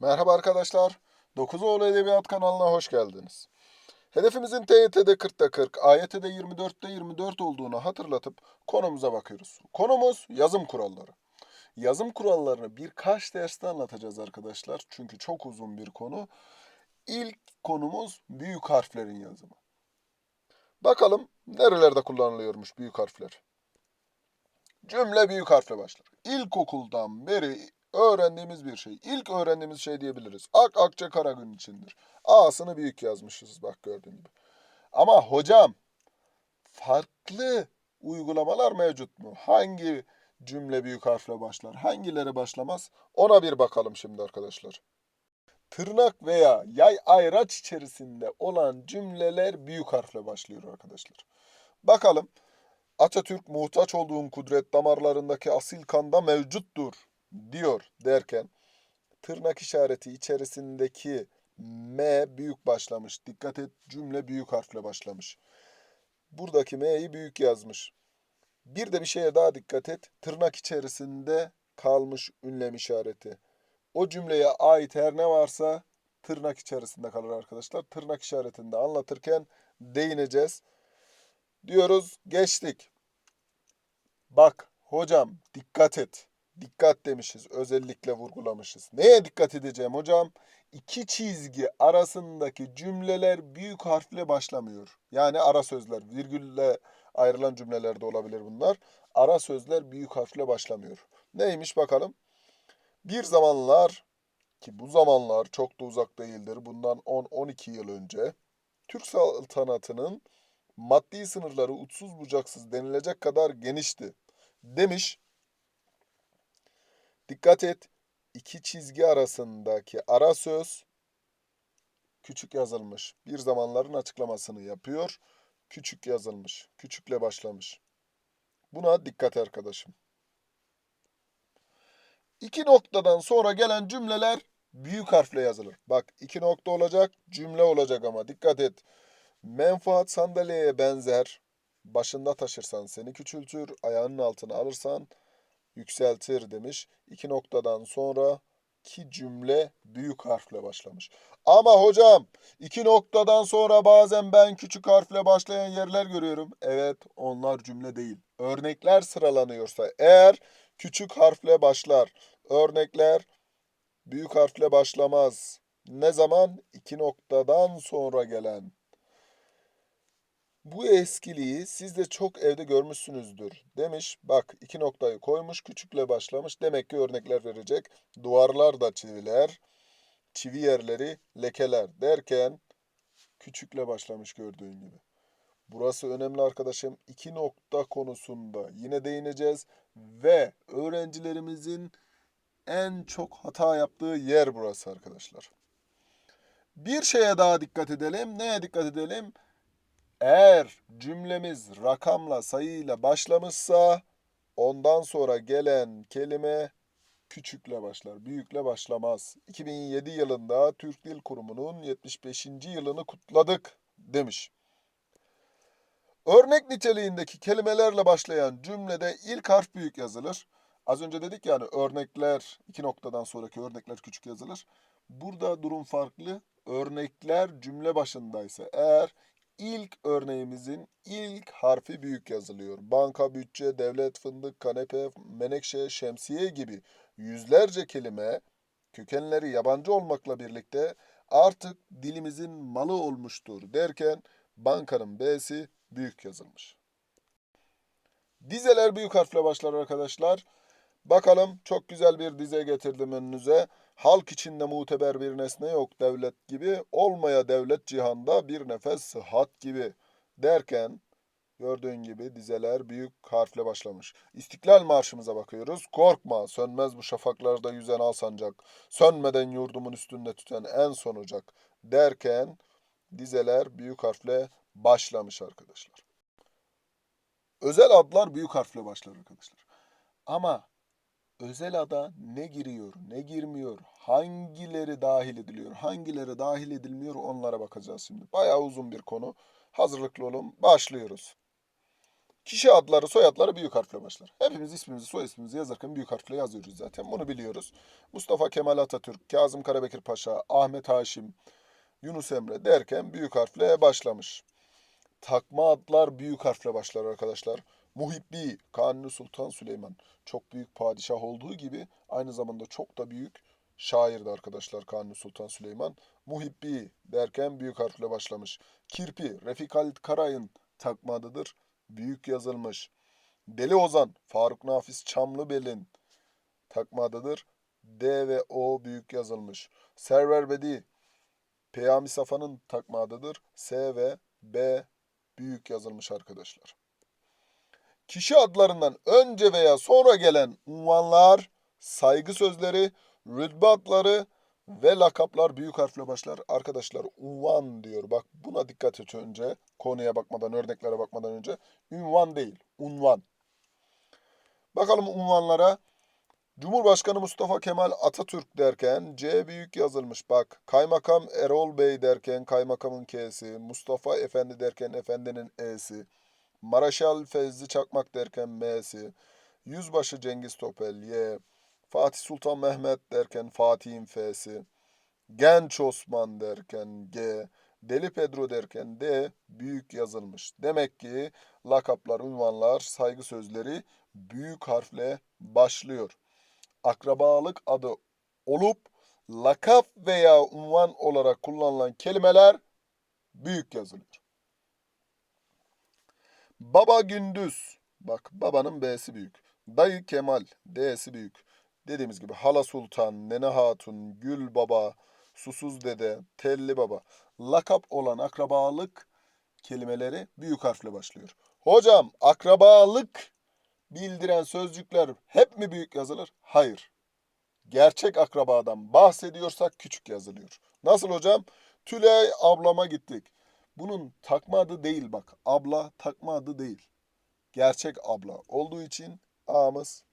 Merhaba arkadaşlar. Dokuzoğlu Edebiyat kanalına hoş geldiniz. Hedefimizin TYT'de 40'ta 40, AYT'de 24'te 24 olduğunu hatırlatıp konumuza bakıyoruz. Konumuz yazım kuralları. Yazım kurallarını birkaç derste anlatacağız arkadaşlar. Çünkü çok uzun bir konu. İlk konumuz büyük harflerin yazımı. Bakalım nerelerde kullanılıyormuş büyük harfler. Cümle büyük harfle başlar. İlkokuldan beri öğrendiğimiz bir şey. İlk öğrendiğimiz şey diyebiliriz. Ak akça kara gün içindir. A'sını büyük yazmışız bak gördüğün gibi. Ama hocam farklı uygulamalar mevcut mu? Hangi cümle büyük harfle başlar? Hangileri başlamaz? Ona bir bakalım şimdi arkadaşlar. Tırnak veya yay ayraç içerisinde olan cümleler büyük harfle başlıyor arkadaşlar. Bakalım. Atatürk muhtaç olduğun kudret damarlarındaki asil kanda mevcuttur diyor derken tırnak işareti içerisindeki M büyük başlamış. Dikkat et cümle büyük harfle başlamış. Buradaki M'yi büyük yazmış. Bir de bir şeye daha dikkat et. Tırnak içerisinde kalmış ünlem işareti. O cümleye ait her ne varsa tırnak içerisinde kalır arkadaşlar. Tırnak işaretinde anlatırken değineceğiz. Diyoruz geçtik. Bak hocam dikkat et. Dikkat demişiz. Özellikle vurgulamışız. Neye dikkat edeceğim hocam? İki çizgi arasındaki cümleler büyük harfle başlamıyor. Yani ara sözler. Virgülle ayrılan cümleler de olabilir bunlar. Ara sözler büyük harfle başlamıyor. Neymiş bakalım? Bir zamanlar ki bu zamanlar çok da uzak değildir. Bundan 10-12 yıl önce Türk saltanatının maddi sınırları uçsuz bucaksız denilecek kadar genişti. Demiş. Dikkat et. iki çizgi arasındaki ara söz küçük yazılmış. Bir zamanların açıklamasını yapıyor. Küçük yazılmış. Küçükle başlamış. Buna dikkat arkadaşım. İki noktadan sonra gelen cümleler büyük harfle yazılır. Bak iki nokta olacak, cümle olacak ama dikkat et. Menfaat sandalyeye benzer. Başında taşırsan seni küçültür, ayağının altına alırsan yükseltir demiş. İki noktadan sonra ki cümle büyük harfle başlamış. Ama hocam iki noktadan sonra bazen ben küçük harfle başlayan yerler görüyorum. Evet onlar cümle değil. Örnekler sıralanıyorsa eğer küçük harfle başlar. Örnekler büyük harfle başlamaz. Ne zaman? İki noktadan sonra gelen. Bu eskiliği siz de çok evde görmüşsünüzdür. Demiş bak iki noktayı koymuş küçükle başlamış. Demek ki örnekler verecek. Duvarlar da çiviler. Çivi yerleri lekeler derken küçükle başlamış gördüğün gibi. Burası önemli arkadaşım. İki nokta konusunda yine değineceğiz. Ve öğrencilerimizin en çok hata yaptığı yer burası arkadaşlar. Bir şeye daha dikkat edelim. Neye dikkat edelim? Eğer cümlemiz rakamla, sayıyla başlamışsa ondan sonra gelen kelime küçükle başlar, büyükle başlamaz. 2007 yılında Türk Dil Kurumu'nun 75. yılını kutladık demiş. Örnek niteliğindeki kelimelerle başlayan cümlede ilk harf büyük yazılır. Az önce dedik yani örnekler, iki noktadan sonraki örnekler küçük yazılır. Burada durum farklı. Örnekler cümle başındaysa eğer ilk örneğimizin ilk harfi büyük yazılıyor. Banka, bütçe, devlet, fındık, kanepe, menekşe, şemsiye gibi yüzlerce kelime kökenleri yabancı olmakla birlikte artık dilimizin malı olmuştur derken bankanın B'si büyük yazılmış. Dizeler büyük harfle başlar arkadaşlar. Bakalım çok güzel bir dize getirdim önünüze. Halk içinde muteber bir nesne yok devlet gibi. Olmaya devlet cihanda bir nefes sıhhat gibi derken gördüğün gibi dizeler büyük harfle başlamış. İstiklal Marşımıza bakıyoruz. Korkma sönmez bu şafaklarda yüzen al sancak. Sönmeden yurdumun üstünde tüten en son ocak derken dizeler büyük harfle başlamış arkadaşlar. Özel adlar büyük harfle başlar arkadaşlar. Ama özel ada ne giriyor, ne girmiyor, hangileri dahil ediliyor, hangileri dahil edilmiyor onlara bakacağız şimdi. Bayağı uzun bir konu. Hazırlıklı olun. Başlıyoruz. Kişi adları, soyadları büyük harfle başlar. Hepimiz ismimizi, soy ismimizi yazarken büyük harfle yazıyoruz zaten. Bunu biliyoruz. Mustafa Kemal Atatürk, Kazım Karabekir Paşa, Ahmet Haşim, Yunus Emre derken büyük harfle başlamış. Takma adlar büyük harfle başlar arkadaşlar. Muhibbi, Kanuni Sultan Süleyman. Çok büyük padişah olduğu gibi aynı zamanda çok da büyük şairdi arkadaşlar Kanuni Sultan Süleyman. Muhibbi derken büyük harfle başlamış. Kirpi, Refik Halit Karay'ın takma adıdır. Büyük yazılmış. Deli Ozan, Faruk Nafiz Çamlıbel'in takma adıdır. D ve O büyük yazılmış. Server Bedi, Peyami Safa'nın takma adıdır. S ve B büyük yazılmış arkadaşlar. Kişi adlarından önce veya sonra gelen unvanlar, saygı sözleri, rütbe adları ve lakaplar büyük harfle başlar. Arkadaşlar unvan diyor. Bak buna dikkat et önce. Konuya bakmadan, örneklere bakmadan önce. Ünvan değil, unvan. Bakalım unvanlara. Cumhurbaşkanı Mustafa Kemal Atatürk derken C büyük yazılmış. Bak Kaymakam Erol Bey derken kaymakamın K'si, Mustafa Efendi derken efendinin E'si, Maraşal Fevzi Çakmak derken M'si, Yüzbaşı Cengiz Topel Y, Fatih Sultan Mehmet derken Fatih'in F'si, Genç Osman derken G, Deli Pedro derken D büyük yazılmış. Demek ki lakaplar, unvanlar, saygı sözleri büyük harfle başlıyor akrabalık adı olup lakap veya unvan olarak kullanılan kelimeler büyük yazılıyor. Baba Gündüz. Bak babanın B'si büyük. Dayı Kemal D'si büyük. Dediğimiz gibi Hala Sultan, Nene Hatun, Gül Baba, Susuz Dede, Telli Baba. Lakap olan akrabalık kelimeleri büyük harfle başlıyor. Hocam akrabalık bildiren sözcükler hep mi büyük yazılır? Hayır. Gerçek akrabadan bahsediyorsak küçük yazılıyor. Nasıl hocam? Tülay ablama gittik. Bunun takma adı değil bak. Abla takma adı değil. Gerçek abla olduğu için A'mız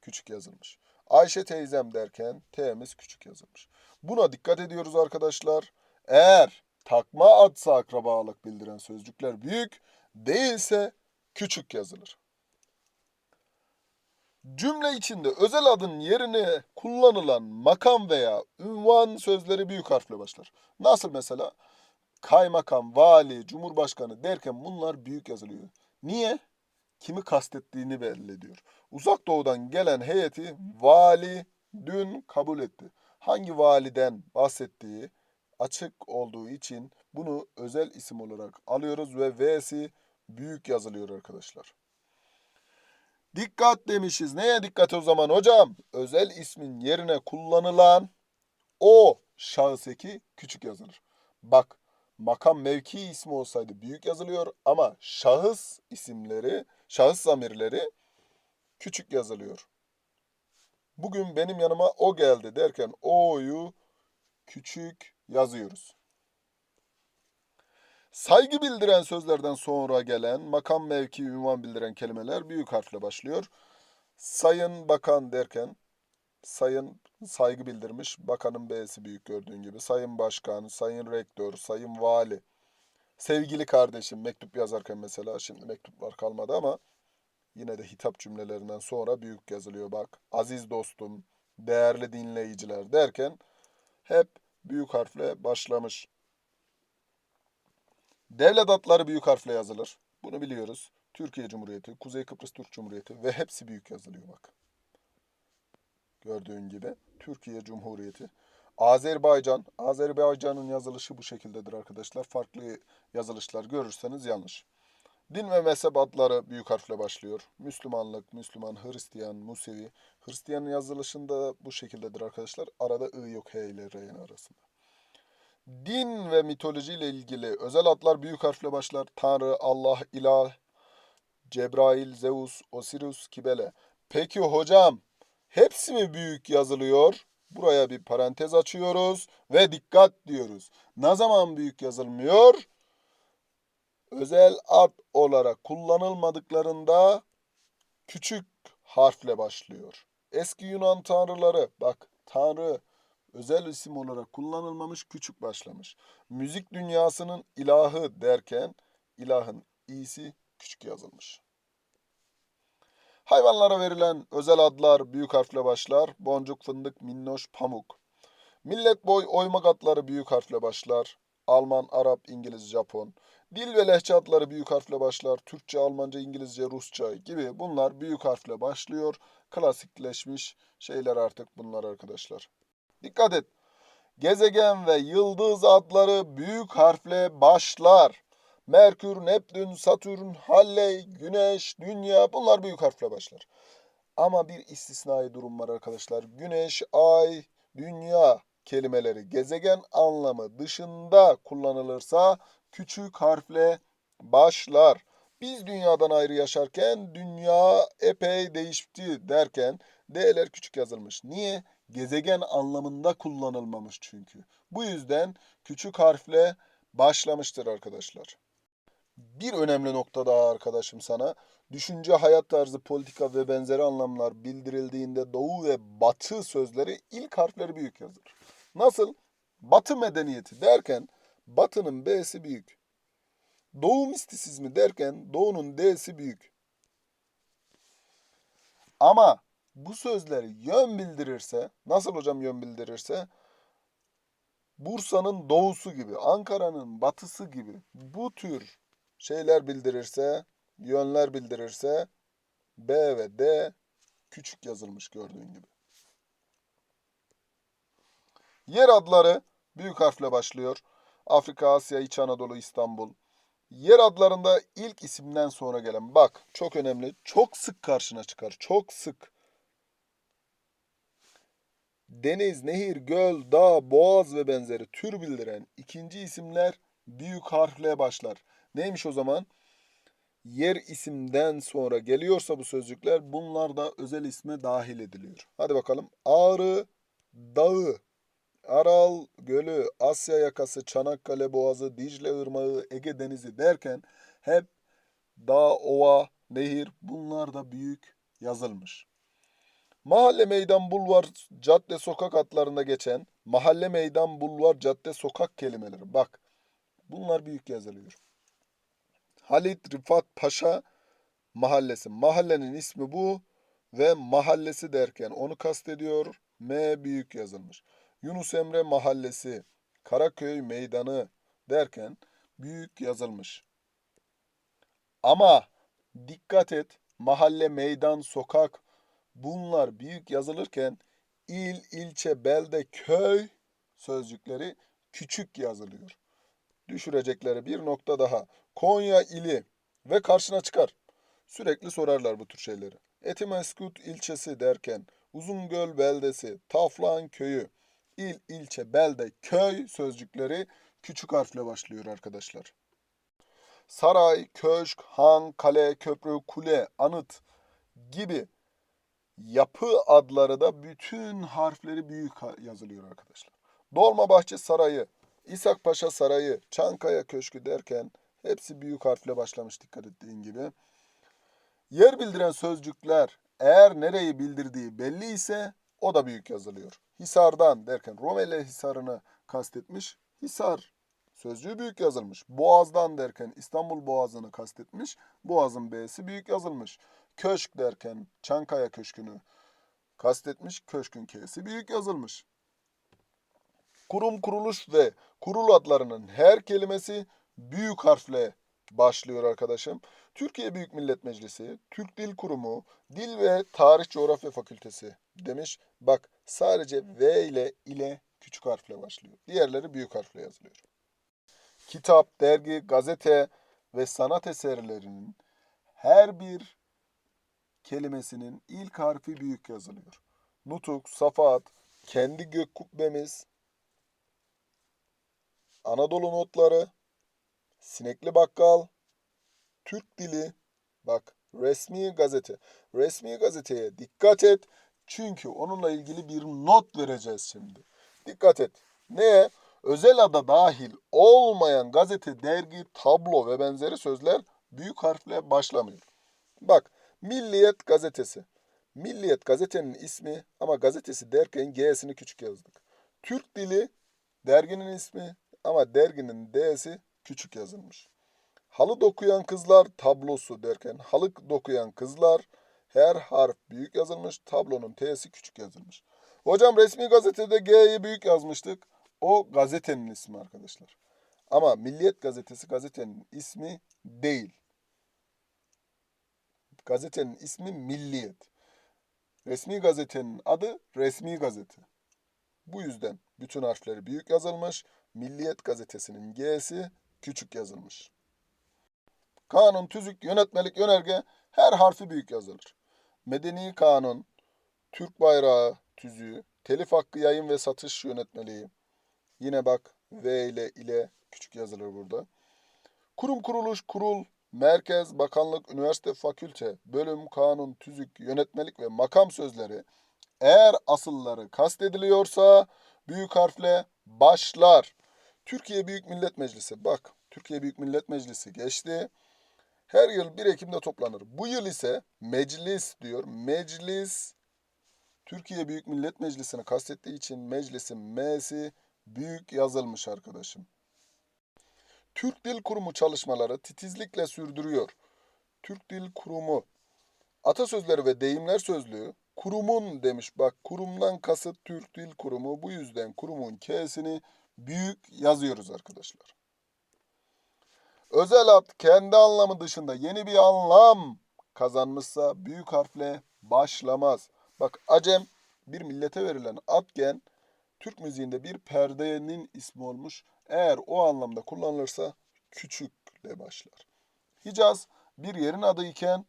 küçük yazılmış. Ayşe teyzem derken T'miz küçük yazılmış. Buna dikkat ediyoruz arkadaşlar. Eğer takma adsa akrabalık bildiren sözcükler büyük, değilse küçük yazılır. Cümle içinde özel adın yerine kullanılan makam veya ünvan sözleri büyük harfle başlar. Nasıl mesela? Kaymakam, vali, cumhurbaşkanı derken bunlar büyük yazılıyor. Niye? Kimi kastettiğini belli ediyor. Uzak doğudan gelen heyeti vali dün kabul etti. Hangi validen bahsettiği açık olduğu için bunu özel isim olarak alıyoruz ve V'si büyük yazılıyor arkadaşlar. Dikkat demişiz. Neye dikkat o zaman hocam? Özel ismin yerine kullanılan o şahıs eki küçük yazılır. Bak makam mevki ismi olsaydı büyük yazılıyor ama şahıs isimleri, şahıs zamirleri küçük yazılıyor. Bugün benim yanıma o geldi derken o'yu küçük yazıyoruz. Saygı bildiren sözlerden sonra gelen makam mevki ünvan bildiren kelimeler büyük harfle başlıyor. Sayın bakan derken sayın saygı bildirmiş. Bakanın B'si büyük gördüğün gibi. Sayın başkan, sayın rektör, sayın vali. Sevgili kardeşim mektup yazarken mesela şimdi mektuplar kalmadı ama yine de hitap cümlelerinden sonra büyük yazılıyor bak. Aziz dostum, değerli dinleyiciler derken hep büyük harfle başlamış. Devlet adları büyük harfle yazılır. Bunu biliyoruz. Türkiye Cumhuriyeti, Kuzey Kıbrıs Türk Cumhuriyeti ve hepsi büyük yazılıyor bak. Gördüğün gibi Türkiye Cumhuriyeti. Azerbaycan, Azerbaycan'ın yazılışı bu şekildedir arkadaşlar. Farklı yazılışlar görürseniz yanlış. Din ve mezhep adları büyük harfle başlıyor. Müslümanlık, Müslüman, Hristiyan, Musevi. Hristiyanın yazılışında bu şekildedir arkadaşlar. Arada I yok H ile R'nin arasında. Din ve mitoloji ile ilgili özel adlar büyük harfle başlar. Tanrı, Allah, ilah, Cebrail, Zeus, Osiris, Kibele. Peki hocam hepsi mi büyük yazılıyor? Buraya bir parantez açıyoruz ve dikkat diyoruz. Ne zaman büyük yazılmıyor? Özel ad olarak kullanılmadıklarında küçük harfle başlıyor. Eski Yunan tanrıları bak tanrı özel isim olarak kullanılmamış küçük başlamış. Müzik dünyasının ilahı derken ilahın i'si küçük yazılmış. Hayvanlara verilen özel adlar büyük harfle başlar. Boncuk, fındık, minnoş, pamuk. Millet boy oymak adları büyük harfle başlar. Alman, Arap, İngiliz, Japon. Dil ve lehçe adları büyük harfle başlar. Türkçe, Almanca, İngilizce, Rusça gibi bunlar büyük harfle başlıyor. Klasikleşmiş şeyler artık bunlar arkadaşlar. Dikkat et. Gezegen ve yıldız adları büyük harfle başlar. Merkür, Neptün, Satürn, Halley, Güneş, Dünya bunlar büyük harfle başlar. Ama bir istisnai durum var arkadaşlar. Güneş, Ay, Dünya kelimeleri gezegen anlamı dışında kullanılırsa küçük harfle başlar. Biz dünyadan ayrı yaşarken dünya epey değişti derken D'ler küçük yazılmış. Niye? Gezegen anlamında kullanılmamış çünkü. Bu yüzden küçük harfle başlamıştır arkadaşlar. Bir önemli nokta daha arkadaşım sana. Düşünce, hayat tarzı, politika ve benzeri anlamlar bildirildiğinde doğu ve batı sözleri ilk harfleri büyük yazılır. Nasıl? Batı medeniyeti derken batının B'si büyük. Doğu mistisizmi derken doğunun D'si büyük. Ama bu sözler yön bildirirse, nasıl hocam yön bildirirse? Bursa'nın doğusu gibi, Ankara'nın batısı gibi bu tür şeyler bildirirse, yönler bildirirse B ve D küçük yazılmış gördüğün gibi. Yer adları büyük harfle başlıyor. Afrika, Asya, İç Anadolu, İstanbul. Yer adlarında ilk isimden sonra gelen bak çok önemli. Çok sık karşına çıkar. Çok sık. Deniz, nehir, göl, dağ, boğaz ve benzeri tür bildiren ikinci isimler büyük harfle başlar. Neymiş o zaman? Yer isimden sonra geliyorsa bu sözcükler bunlar da özel isme dahil ediliyor. Hadi bakalım. Ağrı Dağı, Aral Gölü, Asya yakası, Çanakkale Boğazı, Dicle Irmağı, Ege Denizi derken hep dağ, ova, nehir bunlar da büyük yazılmış. Mahalle, meydan, bulvar, cadde, sokak adlarında geçen mahalle, meydan, bulvar, cadde, sokak kelimeleri. Bak bunlar büyük yazılıyor. Halit Rifat Paşa mahallesi. Mahallenin ismi bu ve mahallesi derken onu kastediyor. M büyük yazılmış. Yunus Emre mahallesi, Karaköy meydanı derken büyük yazılmış. Ama dikkat et mahalle, meydan, sokak bunlar büyük yazılırken il, ilçe, belde, köy sözcükleri küçük yazılıyor. Düşürecekleri bir nokta daha. Konya ili ve karşına çıkar. Sürekli sorarlar bu tür şeyleri. Etimeskut ilçesi derken Uzungöl beldesi, Taflan köyü, il, ilçe, belde, köy sözcükleri küçük harfle başlıyor arkadaşlar. Saray, köşk, han, kale, köprü, kule, anıt gibi yapı adları da bütün harfleri büyük yazılıyor arkadaşlar. Dolmabahçe Sarayı, İshak Paşa Sarayı, Çankaya Köşkü derken hepsi büyük harfle başlamış dikkat ettiğin gibi. Yer bildiren sözcükler eğer nereyi bildirdiği belli ise o da büyük yazılıyor. Hisardan derken Rumeli Hisarı'nı kastetmiş. Hisar sözcüğü büyük yazılmış. Boğazdan derken İstanbul Boğazı'nı kastetmiş. Boğaz'ın B'si büyük yazılmış. Köşk derken Çankaya Köşkü'nü kastetmiş. Köşkün K'si büyük yazılmış. Kurum, kuruluş ve kurul adlarının her kelimesi büyük harfle başlıyor arkadaşım. Türkiye Büyük Millet Meclisi, Türk Dil Kurumu, Dil ve Tarih Coğrafya Fakültesi demiş. Bak sadece V ile ile küçük harfle başlıyor. Diğerleri büyük harfle yazılıyor. Kitap, dergi, gazete ve sanat eserlerinin her bir kelimesinin ilk harfi büyük yazılıyor. Nutuk, Safat, kendi gök kubbemiz, Anadolu notları, Sinekli Bakkal, Türk Dili, bak resmi gazete. Resmi gazeteye dikkat et. Çünkü onunla ilgili bir not vereceğiz şimdi. Dikkat et. Neye? Özel ada dahil olmayan gazete, dergi, tablo ve benzeri sözler büyük harfle başlamıyor. Bak, Milliyet gazetesi. Milliyet gazetenin ismi ama gazetesi derken G'sini küçük yazdık. Türk Dili derginin ismi ama derginin D'si küçük yazılmış. Halı dokuyan kızlar tablosu derken halı dokuyan kızlar her harf büyük yazılmış. Tablonun T'si küçük yazılmış. Hocam resmi gazetede G'yi büyük yazmıştık. O gazetenin ismi arkadaşlar. Ama Milliyet gazetesi gazetenin ismi değil. Gazetenin ismi Milliyet. Resmi gazetenin adı resmi gazete. Bu yüzden bütün harfleri büyük yazılmış. Milliyet gazetesinin G'si küçük yazılmış. Kanun, tüzük, yönetmelik, yönerge her harfi büyük yazılır. Medeni kanun, Türk bayrağı, tüzüğü, telif hakkı yayın ve satış yönetmeliği. Yine bak V ile ile küçük yazılır burada. Kurum, kuruluş, kurul, merkez, bakanlık, üniversite, fakülte, bölüm, kanun, tüzük, yönetmelik ve makam sözleri eğer asılları kastediliyorsa büyük harfle başlar. Türkiye Büyük Millet Meclisi. Bak Türkiye Büyük Millet Meclisi geçti. Her yıl 1 Ekim'de toplanır. Bu yıl ise meclis diyor. Meclis Türkiye Büyük Millet Meclisi'ni kastettiği için meclisin M'si büyük yazılmış arkadaşım. Türk Dil Kurumu çalışmaları titizlikle sürdürüyor. Türk Dil Kurumu atasözleri ve deyimler sözlüğü kurumun demiş. Bak kurumdan kasıt Türk Dil Kurumu. Bu yüzden kurumun K'sini büyük yazıyoruz arkadaşlar. Özel ad kendi anlamı dışında yeni bir anlam kazanmışsa büyük harfle başlamaz. Bak Acem bir millete verilen adken Türk müziğinde bir perdenin ismi olmuş. Eğer o anlamda kullanılırsa küçükle başlar. Hicaz bir yerin adı iken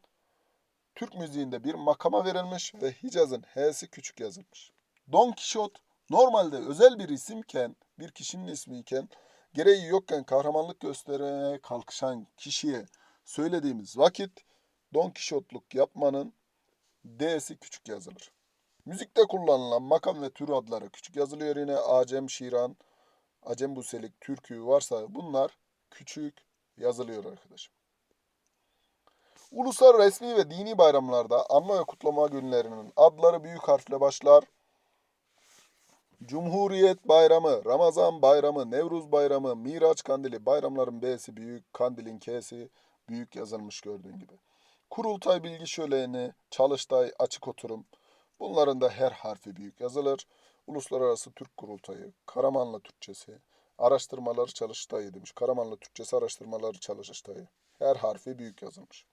Türk müziğinde bir makama verilmiş ve Hicaz'ın H'si küçük yazılmış. Don Kişot normalde özel bir isimken, bir kişinin ismiyken gereği yokken kahramanlık göstermeye kalkışan kişiye söylediğimiz vakit Don Kişotluk yapmanın D'si küçük yazılır. Müzikte kullanılan makam ve tür adları küçük yazılıyor yine Acem, Şiran, Acem Buselik, Türkü varsa bunlar küçük yazılıyor arkadaşım. Ulusal resmi ve dini bayramlarda anma ve kutlama günlerinin adları büyük harfle başlar. Cumhuriyet Bayramı, Ramazan Bayramı, Nevruz Bayramı, Miraç Kandili bayramların B'si büyük, Kandil'in K'si büyük yazılmış gördüğün gibi. Kurultay Bilgi Şöleni, Çalıştay, Açık Oturum bunların da her harfi büyük yazılır. Uluslararası Türk Kurultayı, Karamanlı Türkçesi, Araştırmaları Çalıştayı demiş. Karamanlı Türkçesi Araştırmaları Çalıştayı. Her harfi büyük yazılmış.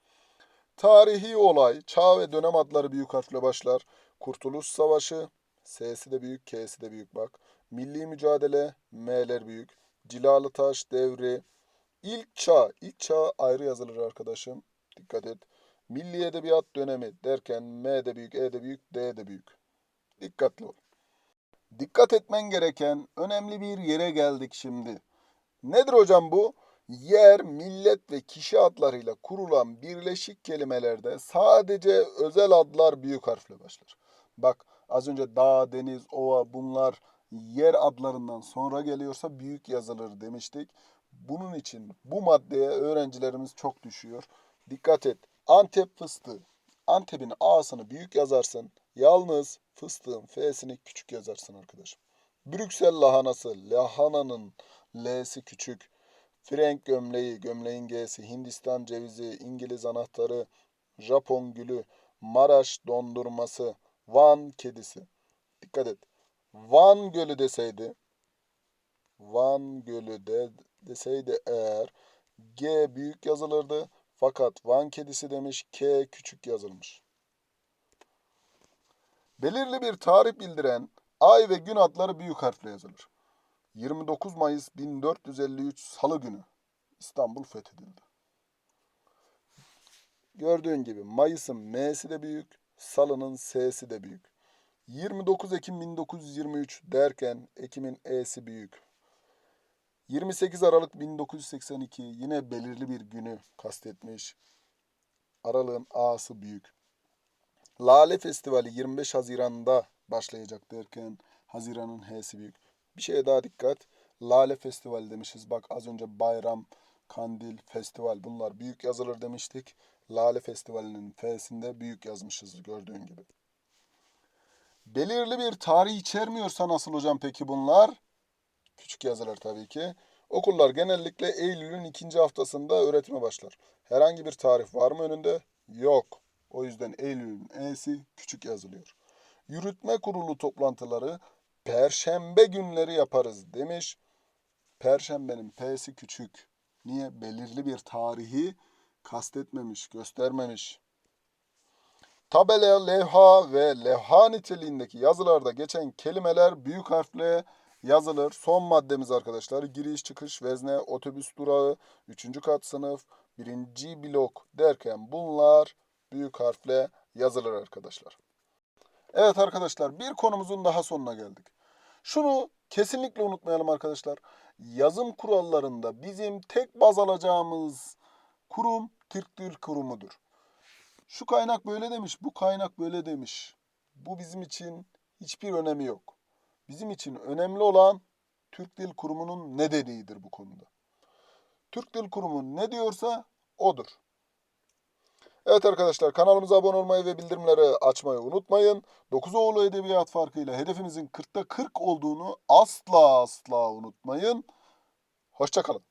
Tarihi olay, çağ ve dönem adları büyük harfle başlar. Kurtuluş Savaşı, S'si de büyük, K'si de büyük bak. Milli mücadele, M'ler büyük. Cilalı Taş devri. İlk çağ, ilk çağ ayrı yazılır arkadaşım. Dikkat et. Milli Edebiyat dönemi derken M de büyük, E de büyük, D de büyük. Dikkatli ol. Dikkat etmen gereken önemli bir yere geldik şimdi. Nedir hocam bu? Yer, millet ve kişi adlarıyla kurulan birleşik kelimelerde sadece özel adlar büyük harfle başlar. Bak az önce dağ, deniz, ova bunlar yer adlarından sonra geliyorsa büyük yazılır demiştik. Bunun için bu maddeye öğrencilerimiz çok düşüyor. Dikkat et. Antep fıstığı. Antep'in A'sını büyük yazarsın. Yalnız fıstığın F'sini küçük yazarsın arkadaşım. Brüksel lahanası. Lahananın L'si küçük. Frenk gömleği, gömleğin G'si, Hindistan cevizi, İngiliz anahtarı, Japon gülü, Maraş dondurması, Van kedisi. Dikkat et. Van Gölü deseydi, Van Gölü de, deseydi eğer G büyük yazılırdı. Fakat Van kedisi demiş K küçük yazılmış. Belirli bir tarih bildiren ay ve gün adları büyük harfle yazılır. 29 Mayıs 1453 Salı günü İstanbul fethedildi. Gördüğün gibi Mayıs'ın M'si de büyük, Salı'nın S'si de büyük. 29 Ekim 1923 derken Ekim'in E'si büyük. 28 Aralık 1982 yine belirli bir günü kastetmiş. Aralık'ın A'sı büyük. Lale Festivali 25 Haziran'da başlayacak derken Haziran'ın H'si büyük. Bir şeye daha dikkat. Lale Festivali demişiz. Bak az önce bayram, kandil, festival bunlar büyük yazılır demiştik. Lale Festivali'nin F'sinde büyük yazmışız gördüğün gibi. Belirli bir tarih içermiyorsa nasıl hocam peki bunlar? Küçük yazılır tabii ki. Okullar genellikle Eylül'ün ikinci haftasında öğretime başlar. Herhangi bir tarih var mı önünde? Yok. O yüzden Eylül'ün E'si küçük yazılıyor. Yürütme kurulu toplantıları Perşembe günleri yaparız demiş. Perşembenin P'si küçük. Niye? Belirli bir tarihi kastetmemiş, göstermemiş. Tabela, levha ve levha niteliğindeki yazılarda geçen kelimeler büyük harfle yazılır. Son maddemiz arkadaşlar giriş çıkış vezne otobüs durağı 3. kat sınıf birinci blok derken bunlar büyük harfle yazılır arkadaşlar. Evet arkadaşlar bir konumuzun daha sonuna geldik. Şunu kesinlikle unutmayalım arkadaşlar. Yazım kurallarında bizim tek baz alacağımız kurum Türk Dil Kurumu'dur. Şu kaynak böyle demiş, bu kaynak böyle demiş. Bu bizim için hiçbir önemi yok. Bizim için önemli olan Türk Dil Kurumu'nun ne dediğidir bu konuda. Türk Dil Kurumu ne diyorsa odur. Evet arkadaşlar kanalımıza abone olmayı ve bildirimleri açmayı unutmayın. Dokuzoğlu Edebiyat farkıyla hedefimizin 40'ta 40 olduğunu asla asla unutmayın. Hoşçakalın.